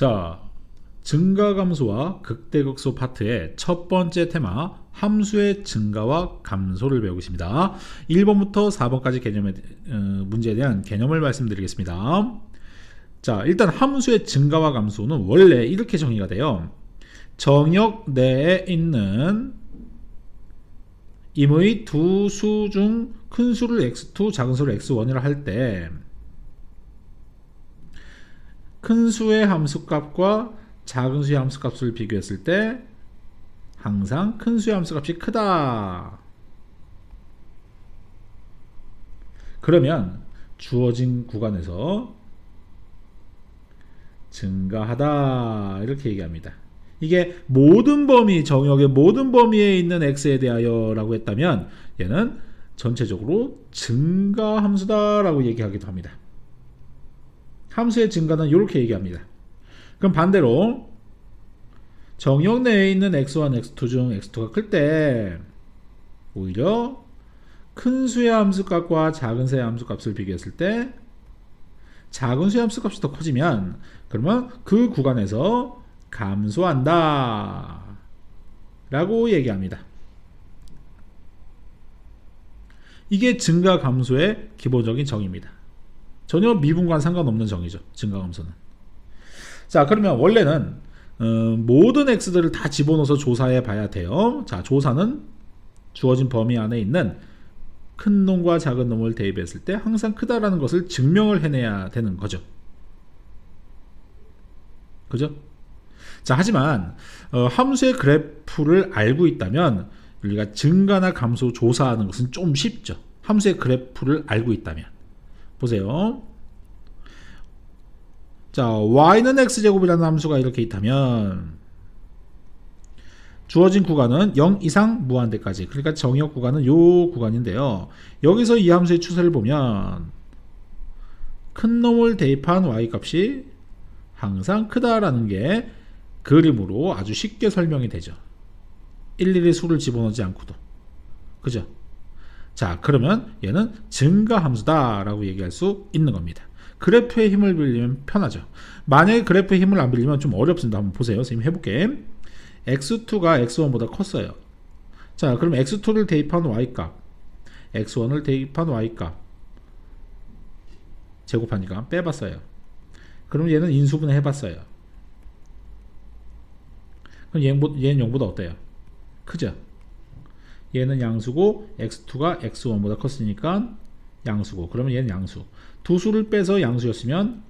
자, 증가 감소와 극대 극소 파트의 첫 번째 테마 함수의 증가와 감소를 배우고 있습니다. 1번부터 4번까지 개념의 어, 문제에 대한 개념을 말씀드리겠습니다. 자, 일단 함수의 증가와 감소는 원래 이렇게 정의가 돼요. 정역 내에 있는 임의 두 수 중 큰 수를 x2, 작은 수를 x1이라 할 때 큰 수의 함수값과 작은 수의 함수값을 비교했을 때 항상 큰 수의 함수값이 크다. 그러면 주어진 구간에서 증가하다 이렇게 얘기합니다. 이게 모든 범위 정역의 모든 범위에 있는 x에 대하여라고 했다면 얘는 전체적으로 증가 함수다라고 얘기하기도 합니다. 함수의 증가는 이렇게 얘기합니다. 그럼 반대로 정역 내에 있는 x1, x2 중 x2가 클 때 오히려 큰 수의 함수값과 작은 수의 함수값을 비교했을 때 작은 수의 함수값이 더 커지면 그러면 그 구간에서 감소한다 라고 얘기합니다. 이게 증가 감소의 기본적인 정의입니다. 전혀 미분과 상관없는 정의죠. 증가 감소는. 자, 그러면 원래는 어, 모든 x들을 다 집어넣어서 조사해 봐야 돼요. 자, 조사는 주어진 범위 안에 있는 큰 놈과 작은 놈을 대입했을 때 항상 크다라는 것을 증명을 해내야 되는 거죠. 그죠? 자, 하지만 어, 함수의 그래프를 알고 있다면 우리가 증가나 감소 조사하는 것은 좀 쉽죠. 함수의 그래프를 알고 있다면. 보세요. 자, y는 x제곱이라는 함수가 이렇게 있다면 주어진 구간은 0 이상 무한대까지. 그러니까 정역 구간은 요 구간인데요. 여기서 이 함수의 추세를 보면 큰 놈을 대입한 y 값이 항상 크다라는 게 그림으로 아주 쉽게 설명이 되죠. 일일이 수를 집어넣지 않고도. 그죠? 자, 그러면 얘는 증가 함수다라고 얘기할 수 있는 겁니다. 그래프의 힘을 빌리면 편하죠. 만약에 그래프의 힘을 안 빌리면 좀 어렵습니다. 한번 보세요. 선생님 해볼게. x2가 x1보다 컸어요. 자, 그럼 x2를 대입한 y값, x1을 대입한 y값 제곱하니까 빼봤어요. 그럼 얘는 인수분해 해봤어요. 그럼 얘는 0보다 어때요? 크죠? 얘는 양수고 x2가 x1보다 컸으니까 양수고. 그러면 얘는 양수. 두 수를 빼서 양수였으면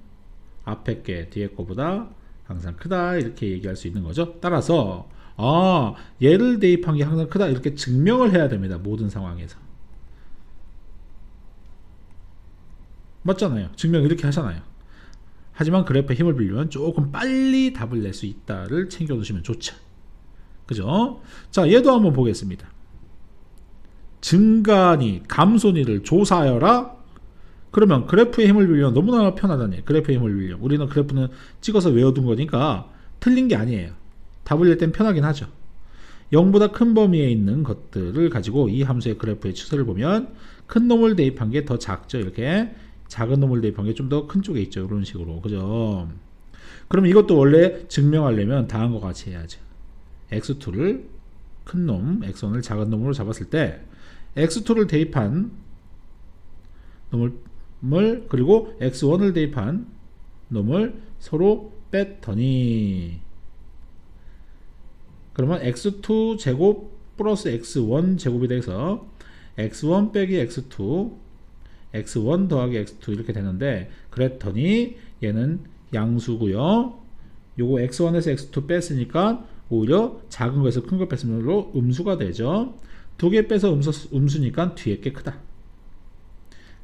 앞에 게 뒤에 거보다 항상 크다 이렇게 얘기할 수 있는 거죠. 따라서 아 얘를 대입한 게 항상 크다 이렇게 증명을 해야 됩니다 모든 상황에서. 맞잖아요. 증명 이렇게 하잖아요. 하지만 그래프에 힘을 빌리면 조금 빨리 답을 낼 수 있다를 챙겨 두시면 좋죠. 그죠? 자 얘도 한번 보겠습니다 증가니 감소니를 조사하여라. 그러면 그래프의 힘을 빌리면 너무나 편하다니. 그래프의 힘을 빌려. 우리는 그래프는 찍어서 외워둔 거니까 틀린 게 아니에요. 답을 낼 땐 편하긴 하죠. 0보다 큰 범위에 있는 것들을 가지고 이 함수의 그래프의 추세를 보면 큰 놈을 대입한 게 더 작죠 이렇게. 작은 놈을 대입한 게 좀 더 큰 쪽에 있죠 이런 식으로. 그죠? 그럼 이것도 원래 증명하려면 다음과 같이 해야죠. x2를 큰 놈, x1을 작은 놈으로 잡았을 때 x2를 대입한 놈을 그리고 x1을 대입한 놈을 서로 뺐더니. 그러면 x2 제곱 플러스 x1 제곱이 돼서 x1 빼기 x2 x1 더하기 x2 이렇게 되는데 그랬더니 얘는 양수고요. 요거 x1에서 x2 뺐으니까 오히려 작은 거에서 큰 거 뺐으므로 음수가 되죠 두 개 빼서 음수, 음수니까 뒤에 게 크다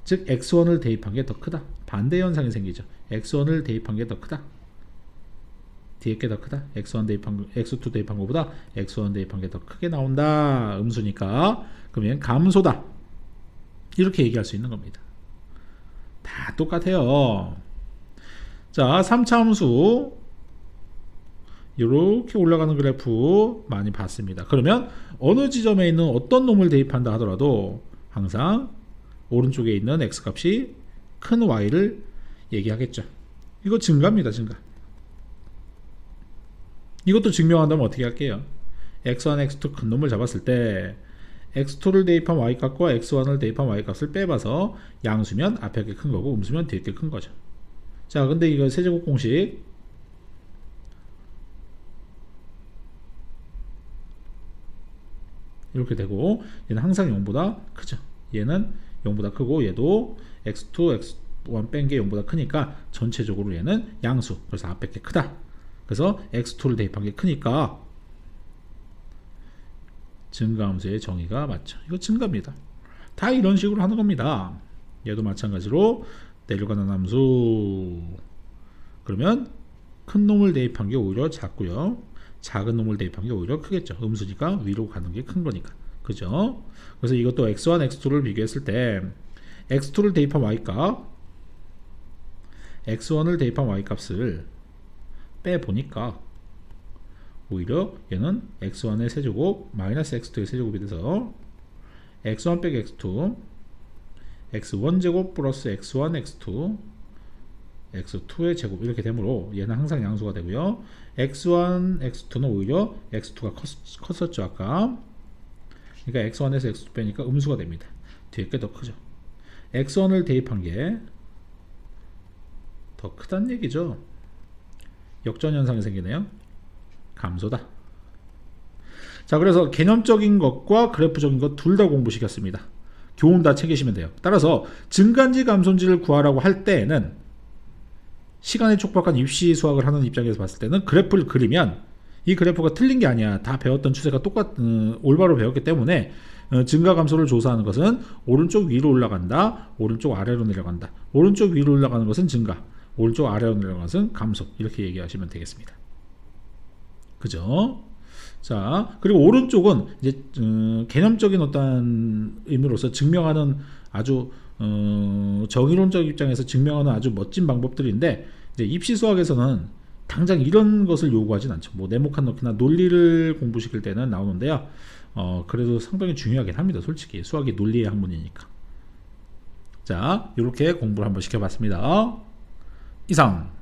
즉 x1을 대입한 게 더 크다. 반대 현상이 생기죠. x1을 대입한 게 더 크다. 뒤에 게 더 크다. x1 대입한 x2 대입한 것보다 x1 대입한 게 더 크게 나온다. 음수니까 그러면 감소다. 이렇게 얘기할 수 있는 겁니다. 다 똑같아요. 자, 3차 함수 이렇게 올라가는 그래프 많이 봤습니다. 그러면 어느 지점에 있는 어떤 놈을 대입한다 하더라도 항상 오른쪽에 있는 x값이 큰 y를 얘기하겠죠. 이거 증가입니다. 증가. 이것도 증명한다면 어떻게 할게요? x1, x2 큰 놈을 잡았을 때 x2를 대입한 y값과 x1을 대입한 y값을 빼봐서 양수면 앞에 게 큰 거고 음수면 뒤에 게 큰 거죠. 자, 근데 이거 세제곱 공식 이렇게 되고 얘는 항상 0보다 크죠. 얘는 0보다 크고 얘도 x2, x1 뺀 게 0보다 크니까 전체적으로 얘는 양수. 그래서 앞에 게 크다. 그래서 x2를 대입한 게 크니까 증가함수의 정의가 맞죠. 이거 증가입니다. 다 이런 식으로 하는 겁니다. 얘도 마찬가지로 내려가는 함수 그러면 큰 놈을 대입한 게 오히려 작고요. 작은 놈을 대입한 게 오히려 크겠죠. 음수니까 위로 가는 게 큰 거니까. 그죠? 그래서 이것도 x1, x2를 비교했을 때 x2를 대입한 y값 x1을 대입한 y값을 빼보니까 오히려 얘는 x1의 세제곱 마이너스 x2의 세제곱이 돼서 x1 빼기 x2 x1 제곱 플러스 x1 x2 x2의 제곱 이렇게 되므로 얘는 항상 양수가 되고요 x1 x2는 오히려 x2가 컸, 었죠 아까 그러니까 x1에서 x2 빼니까 음수가 됩니다 뒤에 게 더 크죠 x1을 대입한 게 더 크다는 얘기죠 역전 현상이 생기네요 감소다. 자, 그래서 개념적인 것과 그래프적인 것 둘 다 공부시켰습니다. 교훈 다 챙기시면 돼요. 따라서 증간지 감손지를 구하라고 할 때에는 시간에 촉박한 입시 수학을 하는 입장에서 봤을 때는 그래프를 그리면 이 그래프가 틀린 게 아니야. 다 배웠던 추세가 똑같, 어, 올바로 배웠기 때문에 어, 증가 감소를 조사하는 것은 오른쪽 위로 올라간다, 오른쪽 아래로 내려간다. 오른쪽 위로 올라가는 것은 증가, 오른쪽 아래로 내려가는 것은 감소. 이렇게 얘기하시면 되겠습니다. 그죠? 자, 그리고 오른쪽은 이제 어, 개념적인 어떤 의미로서 증명하는 아주 어, 정의론적 입장에서 증명하는 아주 멋진 방법들인데 이제 입시 수학에서는 당장 이런 것을 요구하진 않죠. 뭐 네모칸 넣기나 논리를 공부시킬 때는 나오는데요. 어, 그래도 상당히 중요하긴 합니다. 솔직히 수학이 논리의 학문이니까. 자, 이렇게 공부를 한번 시켜봤습니다. 이상.